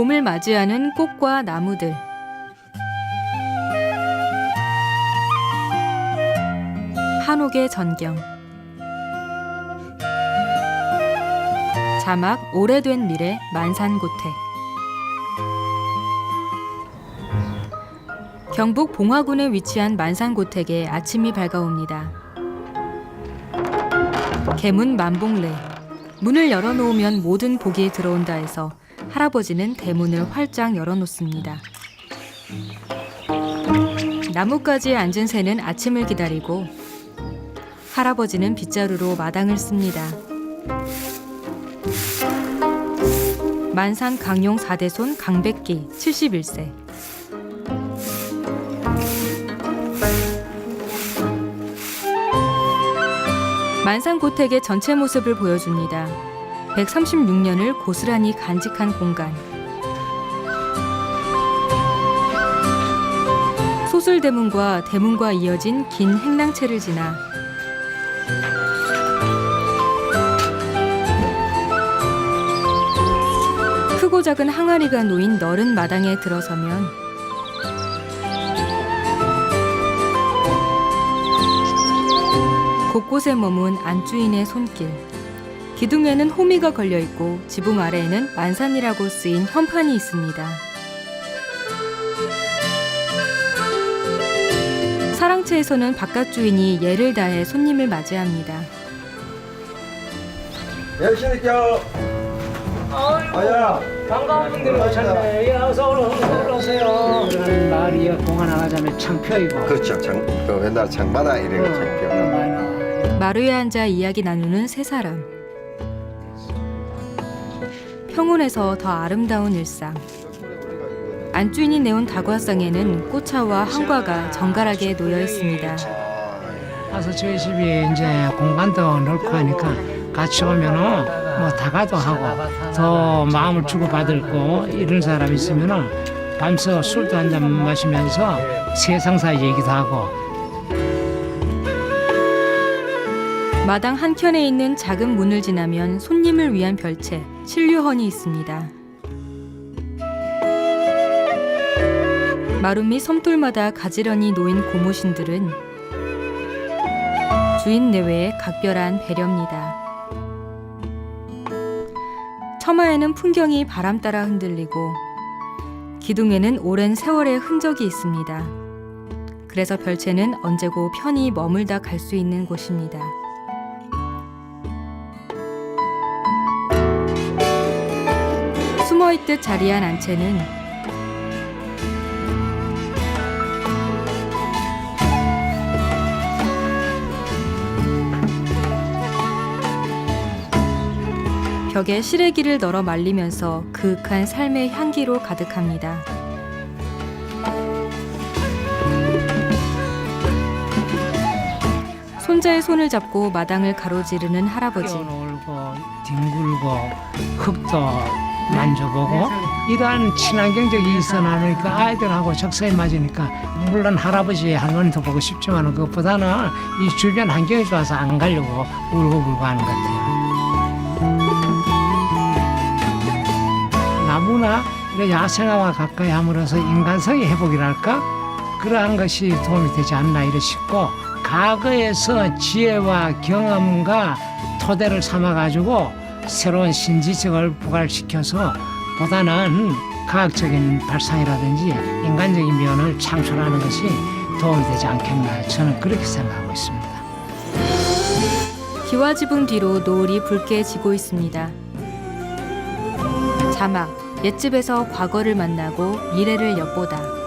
봄을 맞이하는 꽃과 나무들. 한옥의 전경. 자막 오래된 미래 만산고택. 경북 봉화군에 위치한 만산고택에 아침이 밝아옵니다. 개문 만봉래. 문을 열어놓으면 모든 복이 들어온다 해서 할아버지는 대문을 활짝 열어놓습니다. 나뭇가지에 앉은 새는 아침을 기다리고 할아버지는 빗자루로 마당을 씁니다. 만산 강용 4대손 강백기 71세. 만산 고택의 전체 모습을 보여줍니다. 136년을 고스란히 간직한 공간. 소술대문과 대문과 이어진 긴 행랑채를 지나 크고 작은 항아리가 놓인 너른 마당에 들어서면 곳곳에 머문 안주인의 손길. 기둥에는 호미가 걸려 있고 지붕 아래에는 만산이라고 쓰인 현판이 있습니다. 사랑채에서는 바깥 주인이 예를 다해 손님을 맞이합니다. 열심히 껴. 아야. 반가운 분들 오셨네. 예, 어서 오세요. 그런 말이 공화 나가자면 창표이고. 그렇죠. 장, 그 옛날 장바다 거 어, 나와. 마루에 앉아 이야기 나누는 세 사람. 평온에서 더 아름다운 일상. 안주인이 내온 다과상에는 꽃차와 한과가 정갈하게 놓여 있습니다. 와서 저희 집이 이제 공간도 넓고 하니까 같이 오면은 뭐 다가도 하고 더 마음을 주고 받을고 이런 사람 있으면은 밤새 술도 한 잔 마시면서 세상사 얘기도 하고 마당 한켠에 있는 작은 문을 지나면 손님을 위한 별채 신류헌이 있습니다. 및 섬돌마다 가지런히 놓인 고무신들은 주인 내외의 각별한 배려입니다. 처마에는 풍경이 바람 따라 흔들리고 기둥에는 오랜 세월의 흔적이 있습니다. 그래서 별채는 언제고 편히 머물다 갈 수 있는 곳입니다. 숨어있듯 자리한 안채는 벽에 시래기를 널어 말리면서 그윽한 삶의 향기로 가득합니다. 손자의 손을 잡고 마당을 가로지르는 할아버지. 뛰어놀고 뒹굴고 흙도 만져보고 이러한 친환경적이 있어 나니까 아이들하고 적성에 맞으니까 물론 할아버지 할머니도 보고 싶지만 그것보다는 이 주변 환경이 좋아서 안 가려고 울고불고 하는 것 같아요. 나무나 야생화와 가까이 함으로써 인간성의 회복이랄까 그러한 것이 도움이 되지 않나 이래 싶고 과거에서 지혜와 경험과 토대를 삼아 가지고 새로운 신지적을 부활시켜서 보다는 과학적인 발상이라든지 인간적인 면을 창출하는 것이 도움이 되지 않겠나 저는 그렇게 생각하고 있습니다. 기와 지붕 뒤로 노을이 붉게 지고 있습니다. 자막 옛집에서 과거를 만나고 미래를 엿보다